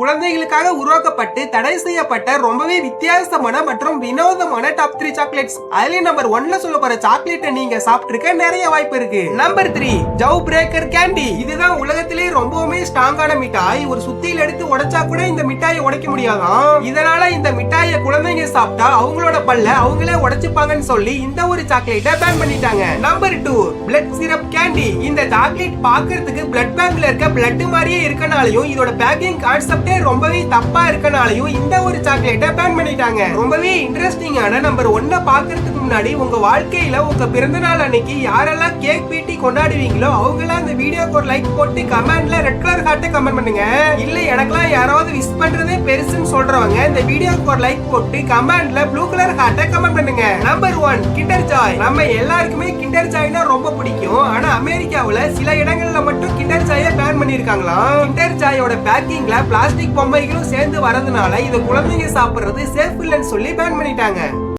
குழந்தைகளுக்காக உருவாக்கப்பட்டு தடை செய்யப்பட்ட ரொம்பவே வித்தியாசமான மற்றும் வினோதமான டாப் த்ரீ சாக்லேட்ஸ் அதுல நம்பர் ஒன்ல சொல்ல போற சாக்லேட்டை நீங்க சாப்பிட்டிருக்க நிறைய வாய்ப்பு இருக்கு. நம்பர் த்ரீ ஜவ் பிரேக்கர் கேண்டி இதுதான் உலகத்திலே ரொம்பவுமே ஸ்ட்ராங்கான மிட்டாய். ஒரு சுத்தியில் எடுத்து உடைச்சா கூட இந்த மிட்டாயை உடைக்க முடியாதாம் இதனால இந்த மிட்டாயை குழந்தைங்க சாப்பிட்டா அவங்களோட பல்ல அவங்களே உடைச்சுப்பாங்கன்னு சொல்லி இந்த ஒரு சாக்லேட்டை பேன் பண்ணிட்டாங்க. Number two blood syrup candy இந்த சாக்லேட் பாக்குறதுக்கு பிளட் பேங்க்ல இருக்க பிளட் மாதிரியே இருக்கனாலையும் இதோட பேக்கிங் கான்செப்டே ரொம்பவே தப்பா இருக்கனாலையும் இந்த ஒரு சாக்லேட்டை பேன் பண்ணிட்டாங்க. ரொம்பவே இன்ட்ரெஸ்டிங்கான நம்பர் ஒன்ன பாக்குறதுக்கு முன்னாடி உங்க வாழ்க்கையில உங்க பிறந்த நாள் அன்னைக்கு யாரெல்லாம் கேக் பீட்டி கொண்டாடுவீங்களோ அவங்களாம் அந்த வீடியோக்கு ஒரு லைக் போட்டு கமெண்ட்ல ரெட் கலர் ஹார்ட்டை கமெண்ட் பண்ணுங்க. இல்ல எனக்கெல்லாம் யாராவது விஷ் பண்றதே பெருசுன்னு சொல்றவங்க இந்த வீடியோக்கு ஒரு லைக் போட்டு கமெண்ட்ல ப்ளூ கலர் ஹார்ட்டை கமெண்ட் பண்ணுங்க. நம்பர் ஒன் கிண்டர் ஜாய் நம்ம எல்லாருக்குமே கிண்டர் ஜாய்னா ரொம்ப பிடிக்கும். ஆனா அமெரிக்காவுல சில இடங்கள்ல மட்டும் கிண்டர் ஜாயை பேன் பண்ணிருக்காங்களாம் கிண்டர் ஜாயோட பேக்கிங்ல பிளாஸ்டிக் பொம்மைகளும் சேர்ந்து வரதுனால இது குழந்தைங்க சாப்பிடுறது சேஃப் இல்லைன்னு சொல்லி பேன் பண்ணிட்டாங்க.